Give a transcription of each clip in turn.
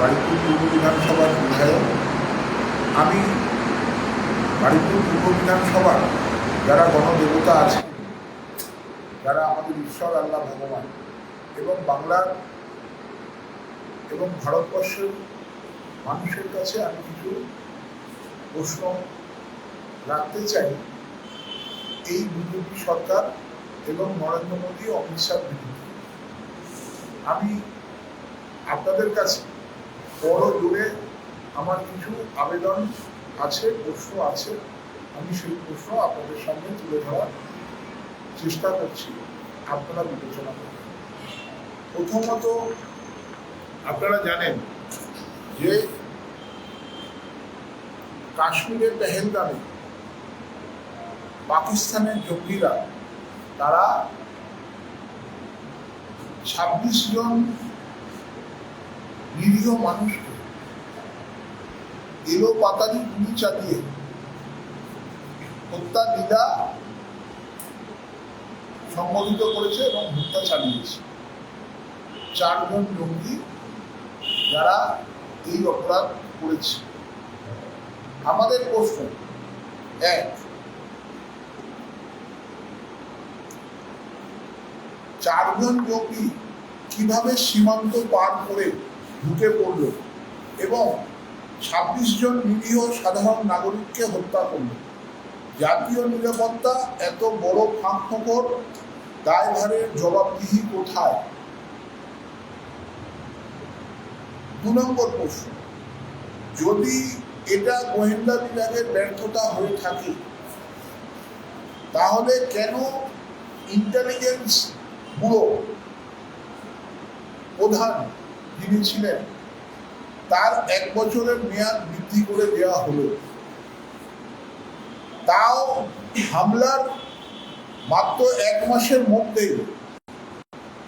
বাড়িপুর পূর্ব বিধানসভার বিধায়ক। আমি বাড়িপুর পূর্ব বিধানসভার যারা গণদেবতা আছে, যারা আমাদের ঈশ্বর আল্লাহ ভগবান এবং বাংলার এবং ভারতবর্ষের মানুষের কাছে আমি কিছু প্রশ্ন রাখতে চাই। এই বিজেপি সরকার এবং নরেন্দ্র মোদী অমিত শাহ আমি আপনাদের কাছে বড় জোরে আমার কিছু আবেদন আছে, প্রশ্ন আছে। আমি সেই প্রশ্ন আপনাদের সামনে তুলে ধরার চেষ্টা করছি। আপনারা বিবেচনা করুন। প্রথমত, আপনারা জানেন যে কাশ্মীরের পেহেলগামে পাকিস্তানের জঙ্গিরা, তারা ছাব্বিশ জন নিরীহ মানুষকে। এলো পাতারি গুলি চালিয়ে হত্যা নিদা সংগঠিত করেছে এবং হত্যা চালিয়েছে। চারজন জঙ্গি যারা এই অপরাধ করেছে। আমাদের প্রশ্ন, এক, চারজন জঙ্গি কীভাবে সীমান্ত পার করে ঢুকে পড়ল এবং ছাব্বিশ জন নিরীহ সাধারণ নাগরিককে হত্যা করল। জাতীয় নিরাপত্তা এত বড় ফাঁকফোকর দায়ভারের জবাবদিহি কোথায়? দু নম্বর প্রশ্ন, যদি এটা গোয়েন্দা বিভাগের ব্যর্থতা হয়ে থাকে, তাহলে কেন ইন্টেলিজেন্স ব্যুরো প্রধান যিনি ছিলেন। তার এক বছরের মেয়াদ বৃদ্ধি করে দেওয়া হলো। তাও হামলার মাত্র এক মাসের মধ্যে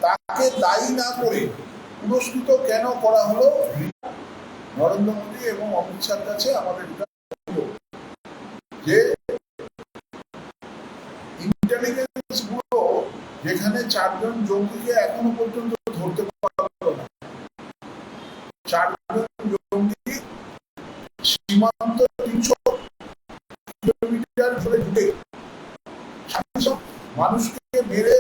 তাকে দায়ী না করে পুরস্কৃত কেন করা হলো? নরেন্দ্র মোদী এবং অমিত শাহর কাছে আমাদের যে ইন্টেলিজেন্স যেখানে চারজন জঙ্গিকে এখনও পর্যন্ত ধরতে পারল না চারজন জঙ্গি সীমান্ত তিনশো কিলোমিটার ধরে ঢুকে মানুষকে মেরে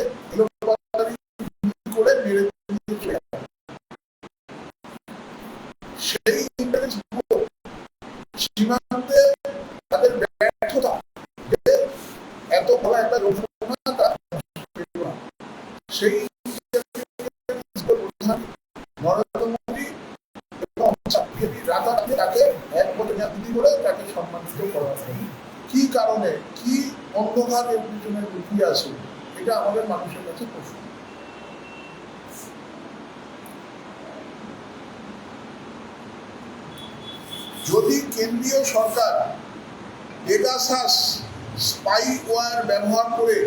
তাকে এক বছর বৃদ্ধি করে তাকে সম্মানিত করা হবে কি কারণে? কি অন্ধকার এর পিছনে লুকিয়ে আছে? এটা আমাদের মানুষের কাছে প্রশ্ন। যদি কেন্দ্রীয় সরকার পেগাসাস স্পাই ওয়ার ব্যবহার করে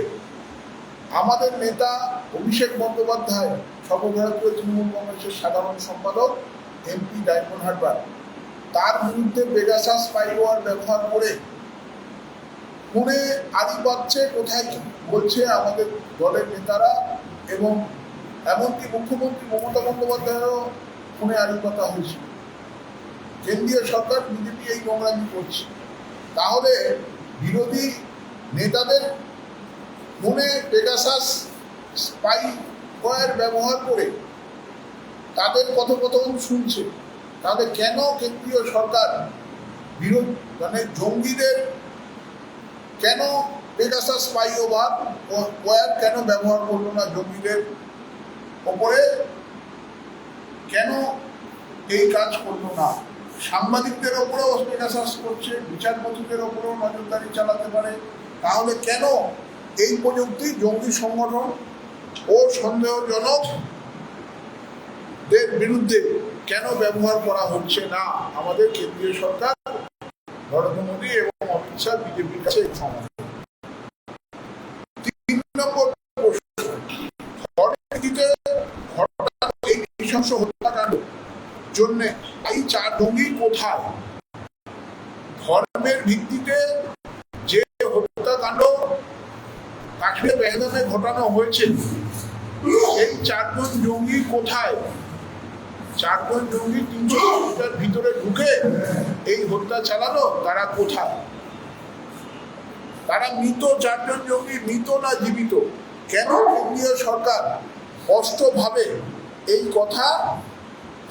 আমাদের নেতা অভিষেক বন্দ্যোপাধ্যায় সর্বভারতীয় তৃণমূল কংগ্রেসের সাধারণ সম্পাদক এমপি ডায়মন্ড হারবার তার বিরুদ্ধে পেগাসাস স্পাই ওয়ার ব্যবহার করে ফোনে পাচ্ছে কোথায় কি বলছে আমাদের দলের নেতারা এবং এমনকি মুখ্যমন্ত্রী মমতা বন্দ্যোপাধ্যায়েরও ফোনে কথা হয়েছিল। কেন্দ্রীয় সরকার বিজেপি এই নোংরামি করছে। তাহলে বিরোধী নেতাদের ফোনে পেগাসাস স্পাই ওয়ার ব্যবহার করে তাদের কথোপকথন শুনছে। তাহলে কেন কেন্দ্রীয় সরকার বিরোধ মানে জঙ্গিদের কেন পেগাসাস স্পাই ওভার ওয়ার কেন ব্যবহার করল না জঙ্গিদের ওপরে? কেন এই কাজ করল না? সাংবাদিকদের ওপরেও পেগাসাস করছে, বিচারপতিদের ওপরেও নজরদারি চালাতে পারে। তাহলে কেন এই প্রযুক্তি জঙ্গি সংগঠন ও সন্দেহজনকদের বিরুদ্ধে কেন ব্যবহার করা হচ্ছে না? আমাদের কেন্দ্রীয় সরকার, নরেন্দ্র মোদী এবং অমিত শাহ বিজেপির কাছে জন্য এই চার জঙ্গি কোথায়? ধর্মের ভিত্তিতে যে হত্যাকাণ্ড কাশ্মীর পেহেলগামে ঘটানো হয়েছে, এই চারজন জঙ্গি কোথায়? চারজন জঙ্গি তিনশো কিলোমিটার ভিতরে ঢুকে এই হত্যা চালালো, তারা কোথায়? তারা মৃত চারজন জঙ্গি, মৃত না জীবিত? কেন কেন্দ্রীয় সরকার স্পষ্টভাবে এই কথা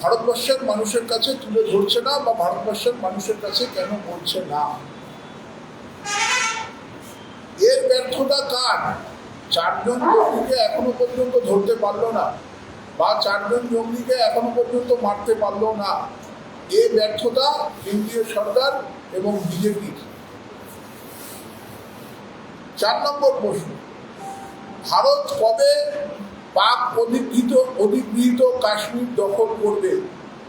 ভারতবর্ষের মানুষের কাছে তুলে ধরছে না বা ভারতবর্ষের মানুষের কাছে কেন বলছে না? এর ব্যর্থতা কার? চারজন জঙ্গিকে এখনও পর্যন্ত ধরতে পারল না। বা চারজন জঙ্গিকে এখনও পর্যন্ত মারতে পারল না। এ ব্যর্থতা কেন্দ্রীয় সরকার এবং বিজেপির চার নম্বর প্রশ্ন। ভারত কবে পাক অধিকৃত অধিগৃহীত কাশ্মীর দখল করবে?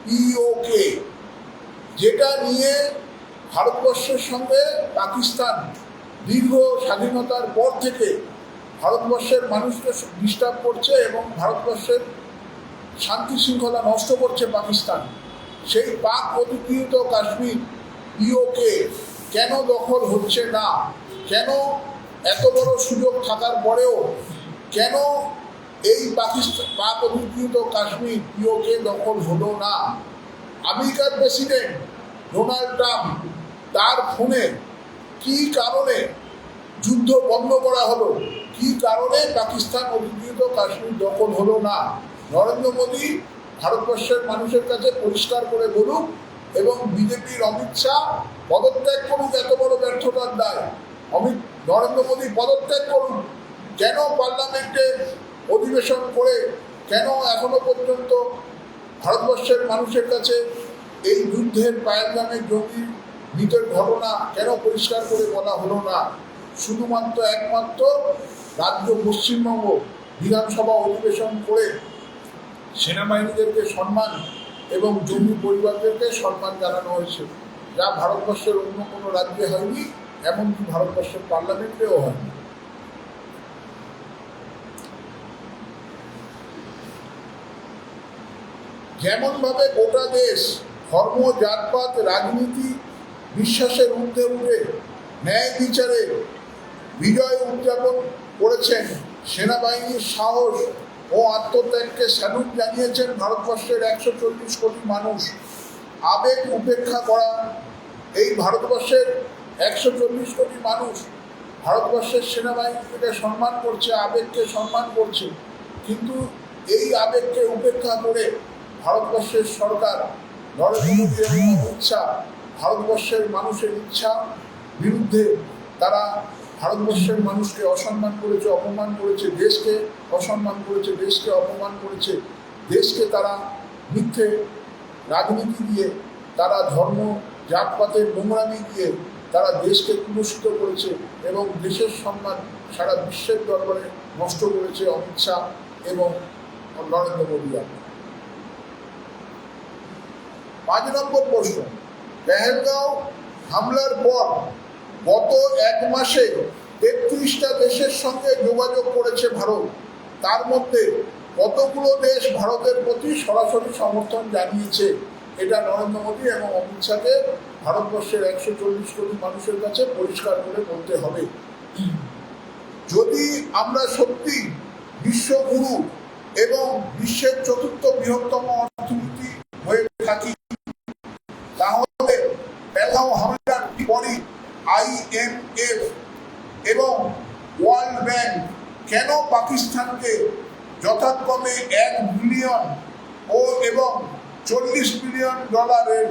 পিওকে যেটা নিয়ে ভারতবর্ষের সঙ্গে পাকিস্তান দীর্ঘ স্বাধীনতার পর থেকে ভারতবর্ষের মানুষকে ডিস্টার্ব করছে এবং ভারতবর্ষের শান্তি শৃঙ্খলা নষ্ট করছে পাকিস্তান। সেই পাক অধিকৃত কাশ্মীর পিওকে কেন দখল হচ্ছে না? কেন এত বড় সুযোগ থাকার পরেও কেন এই পাকিস্তান পাক অধিকৃত কাশ্মীর পিওকে দখল হলো না? আমেরিকার প্রেসিডেন্ট ডোনাল্ড ট্রাম্প তার ফোনে কি কারণে যুদ্ধ বন্ধ করা হলো? কি কারণে পাকিস্তান অধিকৃত কাশ্মীর দখল হলো না? নরেন্দ্র মোদী ভারতবর্ষের মানুষের কাছে পরিষ্কার করে বলুক এবং বিজেপির অমিত শাহ পদত্যাগ করুক, এত বড় ব্যর্থতার দায়। অমিত, নরেন্দ্র মোদী পদত্যাগ করুন কেন পার্লামেন্টে অধিবেশন করে, কেন এখনও পর্যন্ত ভারতবর্ষের মানুষের কাছে এই যুদ্ধের পায়ের জঙ্গি মৃতের ঘটনা কেন পরিষ্কার করে বলা হলো না? শুধুমাত্র একমাত্র রাজ্য পশ্চিমবঙ্গ বিধানসভা অধিবেশন করে সেনাবাহিনীদেরকে সম্মান এবং জঙ্গি পরিবারদেরকে সম্মান জানানো হয়েছে। যা ভারতবর্ষের অন্য কোনো রাজ্যে হয়নি, এমনকি ভারতবর্ষের পার্লামেন্টেও হয়নি। যেমনভাবে গোটা দেশ ধর্ম, জাতপাত, রাজনীতি বিশ্বাসের ঊর্ধ্বে উঠে ন্যায় বিচারে বিজয় উদযাপন করেছেন সেনাবাহিনীর সাহস ও আত্মত্যাগকে স্যালুট জানিয়েছেন ভারতবর্ষের একশো চল্লিশ কোটি মানুষ। আবেগ উপেক্ষা করা এই ভারতবর্ষের একশো চল্লিশ কোটি মানুষ ভারতবর্ষের সেনাবাহিনীকে সম্মান করছে, আবেগকে সম্মান করছে। কিন্তু এই আবেগকে উপেক্ষা করে ভারতবর্ষের সরকার নরেন্দ্র মোদী এবং অমিত শাহ ভারতবর্ষের মানুষের ইচ্ছা বিরুদ্ধে তারা ভারতবর্ষের মানুষকে অসম্মান করেছে, অপমান করেছে, দেশকে অসম্মান করেছে, দেশকে অপমান করেছে। দেশকে তারা মিথ্যে রাজনীতি দিয়ে, তারা ধর্ম জাতপাতের নোংরামি দিয়ে তারা দেশকে কুলুষিত করেছে এবং দেশের সম্মান সারা বিশ্বের দরবারে নষ্ট করেছে অমিত শাহ এবং নরেন্দ্র মোদী পাঁচ নম্বর প্রশ্ন, পেহেলগাঁও হামলার পর গত এক মাসে তেত্রিশটা দেশের সঙ্গে যোগাযোগ করেছে ভারত। তার মধ্যে কতগুলো দেশ ভারতের প্রতি সরাসরি সমর্থন জানিয়েছে, এটা নরেন্দ্র মোদী এবং অমিত শাহকে ভারতবর্ষের একশো চল্লিশ কোটি মানুষের কাছে পরিষ্কার করে বলতে হবে। যদি আমরা সত্যি বিশ্বগুরু এবং বিশ্বের চতুর্থ বৃহত্তম পাকিস্তানকে যথাক্রমে এক বিলিয়ন ও এবং চল্লিশ বিলিয়ন ডলারের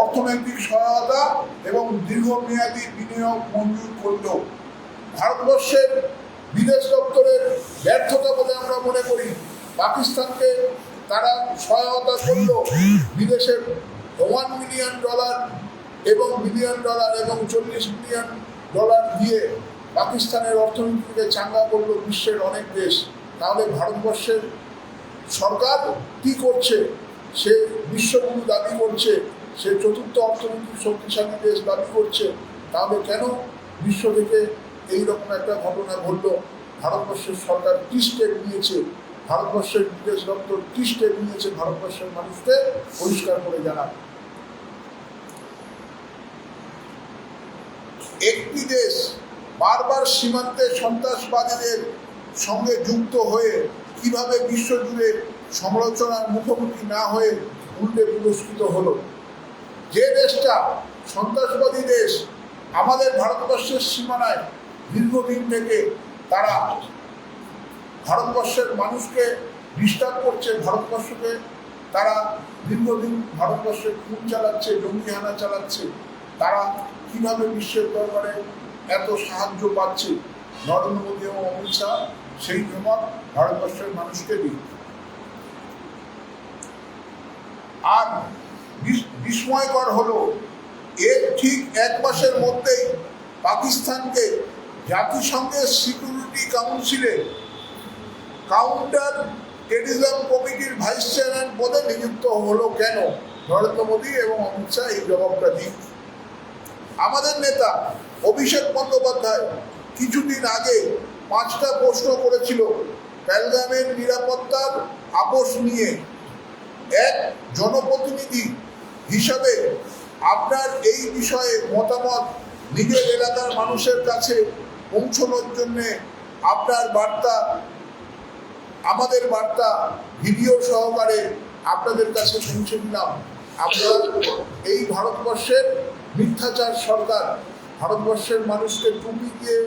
অর্থনৈতিক সহায়তা এবং দীর্ঘমেয়াদী বিনিয়োগ মঞ্জুর করল। ভারতবর্ষের বিদেশ দপ্তরের ব্যর্থতা বলে আমরা মনে করি। পাকিস্তানকে তারা সহায়তা করল বিদেশের ওয়ান মিলিয়ন ডলার এবং বিলিয়ন ডলার এবং চল্লিশ মিলিয়ন ডলার দিয়ে। পাকিস্তানের অর্থনীতিকে চাঙ্গা করল বিশ্বের অনেক দেশ। তাহলে ভারতবর্ষের সরকার কি করছে? সে বিশ্বগুরু দাবি করছে, সে চতুর্থ অর্থনৈতিক শক্তিশালী দেশ দাবি করছে। তাহলে কেন বিশ্ব থেকে এইরকম একটা ঘটনা ঘটলো? ভারতবর্ষের সরকার কি স্টেপ নিয়েছে? ভারতবর্ষের বিদেশ দপ্তর কি স্টেপ নিয়েছে? ভারতবর্ষের মানুষকে পরিষ্কার করে জানান। একটি দেশ বারবার সীমান্তে সন্ত্রাসবাদীদের সঙ্গে যুক্ত হয়ে কীভাবে বিশ্বজুড়ে সমালোচনার মুখোমুখি না হয়ে উল্টে পুরস্কৃত হলো। যে দেশটা সন্ত্রাসবাদী দেশ, আমাদের ভারতবর্ষের সীমানায় দীর্ঘদিন থেকে তারা ভারতবর্ষের মানুষকে ডিস্টার্ব করছে, ভারতবর্ষকে তারা দীর্ঘদিন ভারতবর্ষে খুন চালাচ্ছে, জঙ্গি হানা চালাচ্ছে। তারা কীভাবে বিশ্বের দরবারে এত সাহায্য পাচ্ছে। নরেন্দ্র মোদী এবং অমিত শাহ, সেই জমক ভারতবর্ষের মানুষকে দিই আর বিস্ময়কর হলো, এর ঠিক এক মাসের মধ্যেই পাকিস্তানকে জাতিসংঘের সিকিউরিটি কাউন্সিলে কাউন্টার টেরিজম কমিটির ভাইস চেয়ারম্যান পদে নিযুক্ত হলো কেন? নরেন্দ্র মোদী এবং অমিত শাহ এই জবাবটা দিন আমাদের নেতা অভিষেক বন্দ্যোপাধ্যায় কিছুদিন আগে পাঁচটা প্রশ্ন করেছিল প্যালগামের নিরাপত্তার আপোষ নিয়ে। এক, জনপ্রতিনিধি হিসাবে আপনার এই বিষয়ে মতামত নিজের এলাকার মানুষের কাছে পৌঁছানোর জন্যে আপনার বার্তা, আমাদের বার্তা ভিডিও সহকারে আপনাদের কাছে পৌঁছে দিলাম। আপনার এই ভারতবর্ষের মিথ্যাচার সরকার ভারতবর্ষের মানুষকে টুপি দিয়ে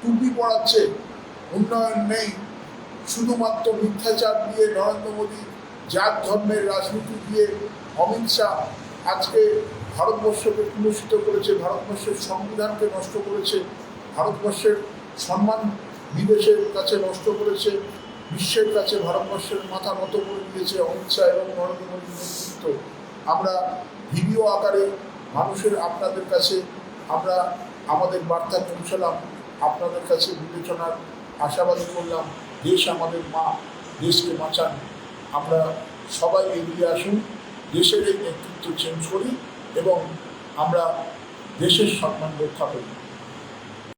টুপি পড়াচ্ছে উন্নয়ন নেই। শুধুমাত্র মিথ্যাচার দিয়ে নরেন্দ্র মোদী জাত ধর্মের রাজনীতি দিয়ে অমিত শাহ আজকে ভারতবর্ষকে কুলুষিত করেছে, ভারতবর্ষের সংবিধানকে নষ্ট করেছে, ভারতবর্ষের সম্মান বিদেশের কাছে নষ্ট করেছে, বিশ্বের কাছে ভারতবর্ষের মাথা মতো করে দিয়েছে অমিত শাহ এবং নরেন্দ্র মোদীর নেতৃত্ব। আমরা ভিডিও আকারে মানুষের আপনাদের কাছে আমরা আমাদের বার্তা পৌঁছালাম, আপনাদের কাছে বিবেচনার আশাবাদী করলাম, দেশ আমাদের মা, দেশকে বাঁচান। আমরা সবাই এগিয়ে আসুন, দেশের এই নেতৃত্ব চেঞ্জ করি এবং আমরা দেশের সম্মান রক্ষা করি।